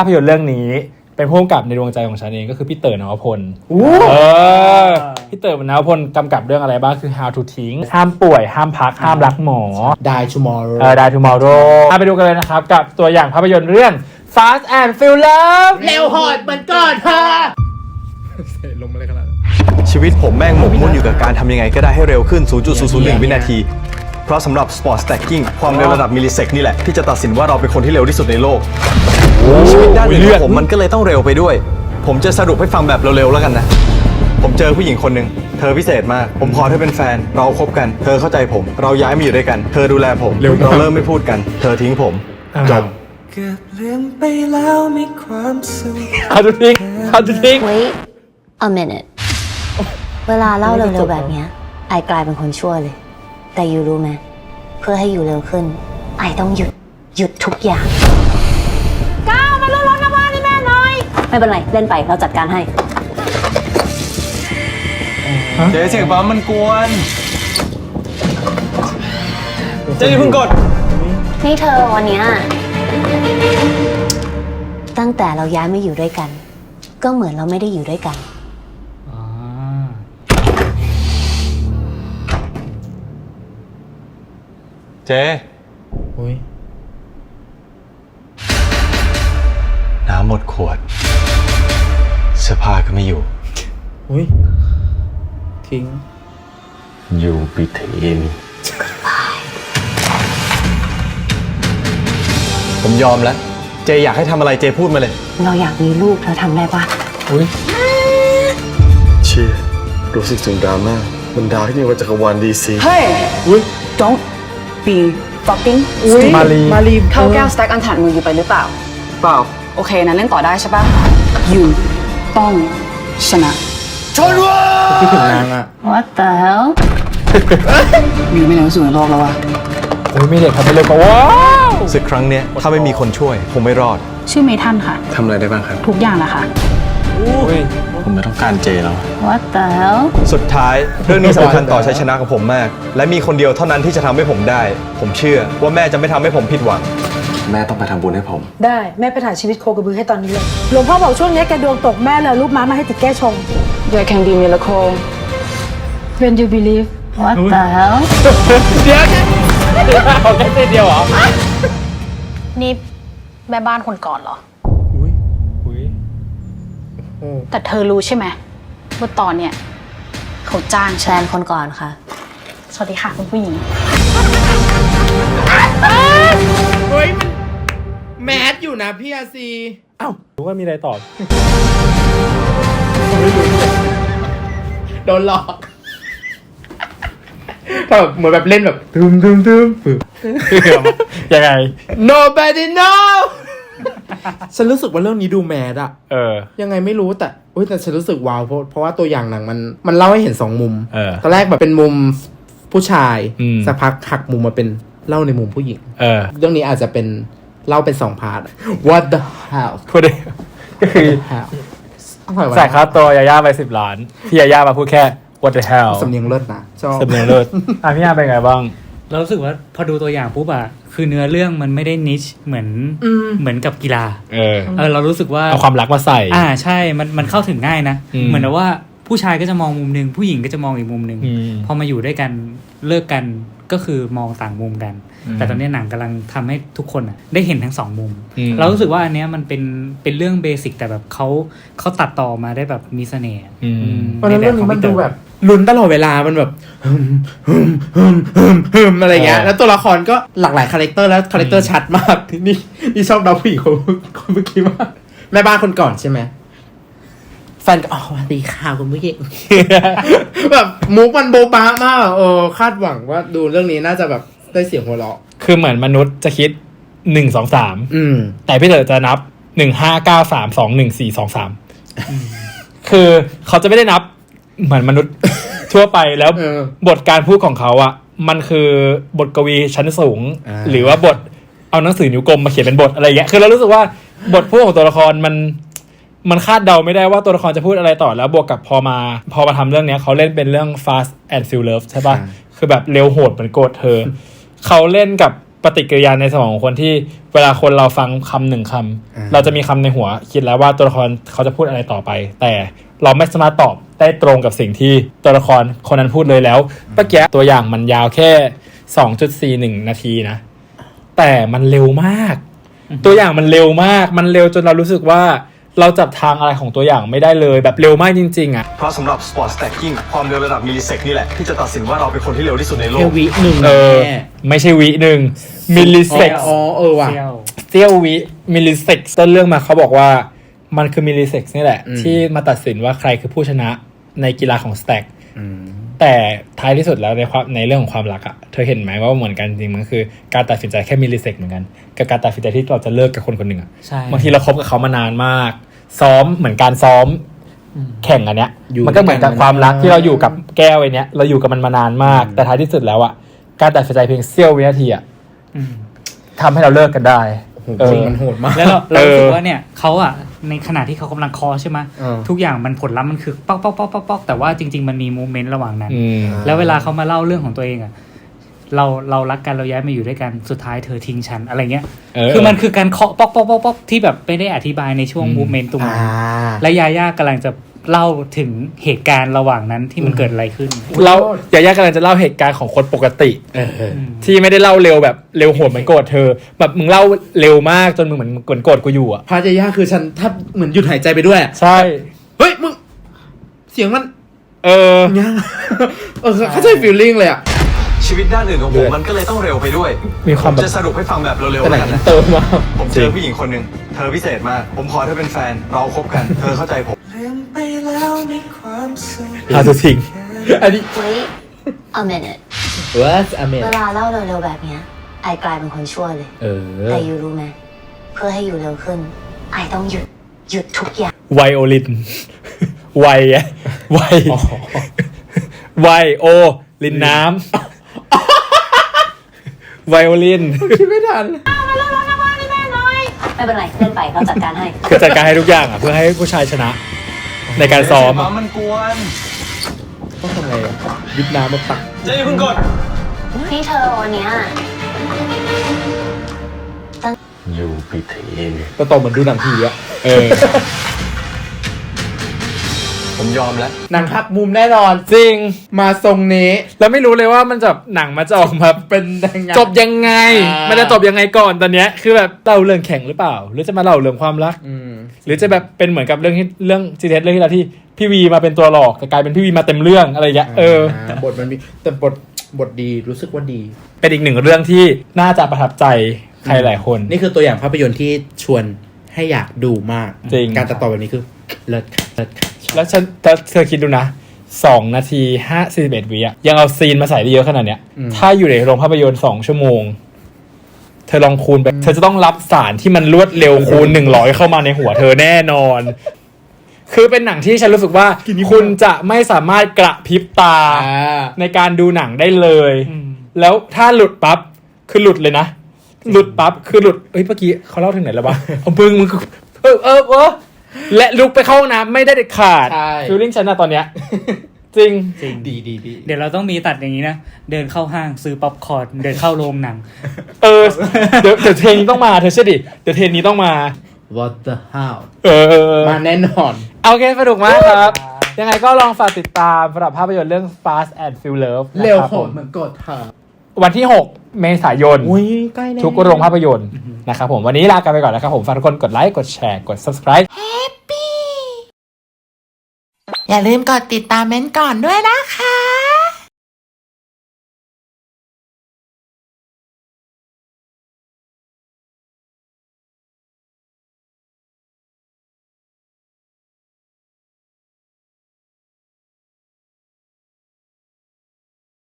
ภาพยนตร์เรื่องนี้เป็นผู้กำกับในดวงใจของฉันเองก็คือพี่เต๋อนวพลอู้เออพี่เต๋อนวพลกำกับเรื่องอะไรบ้างคือ How to ทิ้งห้ามป่วย ห้ามพัก ห้ามรักหมอ Die Tomorrow เออ Die Tomorrow มาไปดูกันเลยนะครับ กับตัวอย่างภาพยนตร์เรื่อง Fast and Furious เร็วโหดเหมือนก่อนเธอลงมาเลยขนาดชีวิตผมแม่งหมกมุ่นอยู่กับการทำยังไงก็ได้ให้เร็วขึ้น 0.001 วินาที เพราะสำหรับ Sport Stacking ความเร็วระดับมิลลิเซกนี่แหละที่จะตัดสินว่าเราเป็นคนที่เร็วที่สุดในโลก ชีวิตด้านอื่นของผมมันก็เลยต้องเร็วไปด้วย ผมจะสรุปให้ฟังแบบเร็วๆแล้วกันนะ ผมเจอผู้หญิงคนหนึ่งเธอพิเศษมาก ผมขอเธอเป็นแฟน เราคบกัน เธอเข้าใจผม เราย้ายมาอยู่ด้วยกัน เธอดูแลผม เราเริ่มไม่พูดกัน เธอทิ้งผม จบ เกือบลืมไปแล้วมีความสุข How to ทิ้ง How to ทิ้ง Wait a minute เวลาเล่าเร็วๆแบบเนี้ยไอกลายเป็นคนชั่วเลย แต่ยูรู้ไหมเพื่อให้อยู่เร็วขึ้น ไอต้องหยุด หยุดทุกอย่าง ไม่เป็นไร เล่นไปเราจัดการให้ เจ๊เสียงปั๊มมันกวนเจ๊อย่าเพิ่งกด นี่เธอวันเนี้ยตั้งแต่เราย้ายมาอยู่ด้วยกัน ก็เหมือนเราไม่ได้อยู่ด้วยกัน เจ๊อุ้ยน้ำหมดขวด เสื้อผ้าก็ไม่อยู่ อุ้ยทิ้ง อยู่ปิเทนผมยอมแล้ว เจอยากให้ทำอะไรเจพูดมาเลย เราอยากมีลูกเธอทำได้ปะอุ้ยเชี่ยรู้สึกถึงดราม่ามันดาร์กยิ่งกว่าจักรวาลดีซี Hey อุ้ย don't be fucking มาลีมารีเข้าแก้วสแต็กอันถัดมืออยู่ไปหรือเปล่า เปล่า โอเคนะเล่นต่อได้ใช่ปะยู ต้องชนะคิดถึงนางอะ What the hell ยูไม่เร็วที่สุดในโลกแล้ววะอุ้ยมีเด็กทำไปเลยก็ว้าวสึกครั้งเนี้ยถ้าไม่มีคนช่วย ผมไม่รอด ชื่อเมทันค่ะ ทำอะไรได้บ้างครับ ทุกอย่างแหละค่ะอุ้ยผมไม่ต้องการเจแล้ว What the hell สุดท้าย เรื่องนี้สำคัญต่อชัยชนะของผมมาก และมีคนเดียวเท่านั้นที่จะทำให้ผมได้ ผมเชื่อว่าแม่จะไม่ทำให้ผมผิดหวัง แม่ต้องไปทำบุญให้ผม ได้แม่ไปถ่ายชีวิตโคกระบือให้ตอนนี้เลยหลวงพ่อบอกช่วงนี้แกดวงตกแม่เลยเอารูปม้ามาให้ติดแก้ชง There can be miracle When you believe What the hell เดี๋ยวเดี๋ยวเอาแค่เส้นเดียวเหรอนี่แม่บ้านคนก่อนเหรออุ้ยอุ้ยแต่เธอรู้ใช่ไหมว่าตอนเนี้ยเขาจ้างแฟฉันนคนก่อนค่ะ สวัสดีค่ะคุณผู้หญิง อยู่นะพี่อาซีอ้าวรู้ว่ามีอะไรตอบโดนหลอกแบบเหมือนแบบเล่นแบบทึมทึมทึมปึ๊บยังไง nobody know ฉันรู้สึกว่าเรื่องนี้ดูแมสอะเออ ยังไงไม่รู้แต่อุ้ยแต่ฉันรู้สึกว้าวเพราะเพราะว่าตัวอย่างหนังมันมันเล่าให้เห็นสองมุมเออตอนแรกแบบเป็นมุมผู้ชาย อืม สักพักหักมุมมาเป็นเล่าในมุมผู้หญิง เออ เรื่องนี้อาจจะเป็น เล่าเป็นสองพาร์ท What the hell พูดได้ก็คือ hell อร่อยวะจ่ายค่าตัวยาย่าไปสิบล้าน พี่ยาย่ามาพูดแค่ what the hell สำเนียงเลิศนะชอบสำเนียงเลิศอะพี่ยาเป็นไงบ้าง เรารู้สึกว่าพอดูตัวอย่างปุ๊บอะคือเนื้อเรื่องมันไม่ได้นิชเหมือนเหมือนกับกีฬา เออเออเรารู้สึกว่าเอาความรักมาใส่ อ่าใช่มันมันเข้าถึงง่ายนะอืมเหมือนกับว่าผู้ชายก็จะมองมุมหนึ่งผู้หญิงก็จะมองอีกมุมหนึ่งอืมพอมาอยู่ด้วยกันเลิกกัน ก็คือมองต่างมุมกันอืมแต่ตอนนี้หนังกำลังทำให้ทุกคนอะได้เห็นทั้งสองมุมอืมเรารู้สึกว่าอันเนี้ยมันเป็นเป็นเรื่องเบสิกแต่แบบเขาเขาตัดต่อมาได้แบบมีเสน่ห์อืมอืมเพราะฉะนั้นใเรื่องนี้มันขดูพี่เต๋อแบบลุ้นตลอดเวลา มันแบบฮึมฮึมฮึมฮึมฮึมอะไรเงี้ยเออแล้วตัวละครก็หลากหลายคาแรคเตอร์แล้วคาแรคเตอร์ชัดมาก นี่นี่ชอบดาวผู้หญิงคนคนเมื่อกี้มากแม่บ้านคนก่อนใช่ไหม แฟนก็อ๋อสวัสดีค่ะคุณผู้หญิงแบบมุกมันโบบามากเออคาดหวังว่าดูเรื่องนี้น่าจะแบบได้เสียงหัวเราะ คือเหมือนมนุษย์จะคิดหนึ่งสองสามอืมแต่พี่เต๋อจะนับหนึ่งห้าเก้าสามสองหนึ่งสี่สองสามคือเขาจะไม่ได้นับเหมือนมนุษย์ทั่วไปแล้วเออบทการพูดของเขาอะมันคือบทกวีชั้นสูงอ่าหรือว่าบทเอาหนังสือนิ้วกลมมาเขียนเป็นบทอะไรอย่างเงี้ยคือเรารู้สึกว่าบทพูดของตัวละครมัน มันคาดเดาไม่ได้ว่าตัวละครจะพูดอะไรต่อแล้วบวกกับพอมา พอมาทำเรื่องเนี้ยเขาเล่นเป็นเรื่อง fast and furious ใช่ปะคือแบบเร็วโหดเหมือนโกรธเธอ เขาเล่นกับปฏิกิริยาในสมองของคนที่เวลาคนเราฟังคำหนึ่งคำเราจะมีคำในหัว คิดแล้วว่าตัวละครเขาจะพูดอะไรต่อไป แต่เราไม่สามารถตอบได้ตรงกับสิ่งที่ตัวละครคนนั้นพูดเลยแล้วเมื่อกี้ตัวอย่างมันยาวแค่ 2.41 นาทีนะ แต่มันเร็วมาก ตัวอย่างมันเร็วมาก มันเร็วจนเรารู้สึกว่า เราจับทางอะไรของตัวอย่างไม่ได้เลยแบบเร็วมากจริง ๆ อะ เพราะสำหรับ Sport Stacking ความเร็วระดับมิลลิเซกนี่แหละ ที่จะตัดสินว่าเราเป็นคนที่เร็วที่สุดในโลแค่กวิหนึ่งเออแม่ไม่ใช่วิหนึ่งมิลลิเซกอ๋อเออว่ะ เที่ยว เซียววิมิลลิเซกต้นเรื่องมาเขาบอกว่ามันคือมิลลิเซกนี่แหละ อืม ที่มาตัดสินว่าใครคือผู้ชนะในกีฬาของสแต็ก อืม แต่ท้ายที่สุดแล้วในความในเรื่องของความรักอะเธอเห็นไหมว่าเหมือนกันจริงๆมันคือการตัดสินใจแค่มิลลิเซกเหมือนกันกับการตัดสินใจที่เราจะเลิกกับคนคนหนึ่งอะใช่ บางทีเราคบกับเขามานานมาก ซ้อมเหมือนการซ้อมแข่งอันเนี้ย อยู่มันก็เหมือนกับด้วยกันความรักมานานที่เราอยู่กับแก้วไอ้เนี้ยเราอยู่กับมันมานานมาก แต่ท้ายที่สุดแล้วอะการตัดสินใจเพียงเสี้ยววินาทีอะอืมทำให้เราเลิกกันได้โอ้เอโหอมันโหดมาก แล้วเราเรารู้สึเอกอว่าเนี่ยเขาอะในขณะที่เขากำลังคอใช่ไหมเออ ทุกอย่างมันผลลัพธ์มันคือป๊อกป๊อกป๊อกป๊อกป๊อกแต่ว่าจริง ๆ มันมีโมเมนต์ระหว่างนั้น อืม แล้วเวลาเขามาเล่าเรื่องของตัวเองอะ เราเรารักกันเราย้ายมาอยู่ด้วยกันสุดท้ายเธอทิ้งฉันอะไรเงี้ยเออคือมันคือการเคาะป๊อกป๊อกป๊อกป๊อกที่แบบไม่ได้อธิบายในช่วงอืมมูเมนต์ตรงอ่านั้นและยาย่ากำลังจะเล่าถึงเหตุการณ์ระหว่างนั้นที่มันเกิดอะไรขึ้น เราอย่าย่ากำลังจะเล่าเหตุการณ์ของคนปกติเออเออที่ไม่ได้เล่าเร็วแบบเร็วโหดเหมือนโกรธเธอ แบบมึงเล่าเร็วมากจนมึงเหมือนเหมือนโกรธกูอยู่อะพาจะยากคือฉันถ้าเหมือนหยุดหายใจไปด้วยอะใช่เฮ้ยมึงเสียงมัน เออยากเออเข้าใจฟีลลิ่งเลยอะ ชีวิตด้านอื่นของผมมันก็เลยต้องเร็วไปด้วยมีความแบบ จะสรุปให้ฟังแบบเร็วแต่ๆไหนกันมันนะเติมมาผมเจอผู้หญิงคนหนึ่งเธอพิเศษมาก ผมขอเธอเป็นแฟน เราคบกัน เธอเข้าใจผม ลืมไปแล้วในความสุขพาสุทิงอันนี้ Wait a minute What's a minute เวลาเล่าเร็วๆแบบเนี้ยไอกลายเป็นคนชั่วเลย เออ แต่ยูรู้ไหมเพื่อให้อยู่เร็วขึ้น ไอต้องหยุดหยุดทุกอย่าง ไวโอลิน ไวอะไวอ๋อไวโอ ลินน้ำ ไวโอลินคิดไม่ทันไม่เป็นไรเล่นไปเราจัดการให้คือจัดการให้ทุกอย่างอะเพื่อให้ผู้ชายชนะ ในการซ้อมเสียอะงมันกวนต้องทำไงอะวิดน้ำมาตักเจ๊อย่าเพิ่งกดนี่เธอวันเนี้ยก็ตบเหมือนดูหนังผีอะเออ ผมยอมแล้ว หนังหักมุมแน่นอน จริง มาทรงนี้ แล้วไม่รู้เลยว่ามันจะหนังมาจะออกมาเป็นยังไง จบยังไง อ่ามั มันจะจบยังไงก่อนตอนเนี้ยคือแบบเล่าเรื่องแข่งหรือเปล่า หรือจะมาเล่าเรื่องความรัก อืม หรือจะแบบเป็นเหมือนกับเรื่องที่เรื่องซีเทสเรื่องที่แล้วที่พี่วีมาเป็นตัวหลอกแต่กลายเป็นพี่วีมาเต็มเรื่องอะไรอย่างเงี้ยเออาบทมันมีแต่บทบทดีรู้สึกว่าดี เป็นอีกหนึ่งเรื่องที่น่าจะประทับใจใครหลายคน นี่คือตัวอย่างภาพยนตร์ที่ชวนให้อยากดูมาก จริง การตัดต่อแบบนี้คือ เลิศค่ะเลิศค่ะชอบ แล้วฉันแต่เธอคิดดูนะสองนาทีห้าสี่สิบเอ็ดวิอะยังเอาซีนมาใส่ได้เยอะขนาดเนี้ย ถ้าอยู่ในโรงภาพยนตร์สองชั่วโมง เธอลองคูณไป เธอจะต้องรับสารที่มันรวดเร็วคูณหนึ่งร้อยเข้ามาในหัวเธอแน่นอน คือเป็นหนังที่ฉันรู้สึกว่า คุณจะไม่สามารถกระพริบตาอ่าในการดูหนังได้เลยอืมแล้วถ้าหลุดปั๊บคือหลุดเลยนะ หลุดปั๊บคือหลุดเฮ้ยเมื่อกี้เขาเล่าถึงไหนแล้ววะเอามึงมึงเออเออเออ และลุกไปเข้าห้องน้ำไม่ได้เด็ดขาดใช่ ฟิลลิ่งฉันอะตอนเนี้ย จริง จริงดีดีดีเดี๋ยวเราต้องมีตัดอย่างนี้นะ เดินเข้าห้างซื้อป๊อปคอร์นเดินเข้าโรงหนัง เออ เดี๋ยวเดี๋ยวเทรนนี้ต้องมาเธอเชื่อดิ เดี๋ยวเทรนนี้ต้องมา What the how เออเออเออ มาแน่นอนโอเคสนุกมากครับ ยังไงก็ลองฝากติดตามสำหรับภาพยนตร์เรื่อง Fast and Furious นะครับเร็วโหผดมเหมือนกดเธอวันที่ 6 เมษายน อุ้ยใกล้แน่ทุกโรงภาพยนตร์ นะครับผมวันนี้ลากันไปก่อนนะครับผมฝากทุกคนกดไลค์กดแชร์กด subscribe อย่าลืมกดติดตามเม้นก่อนด้วยนะคะ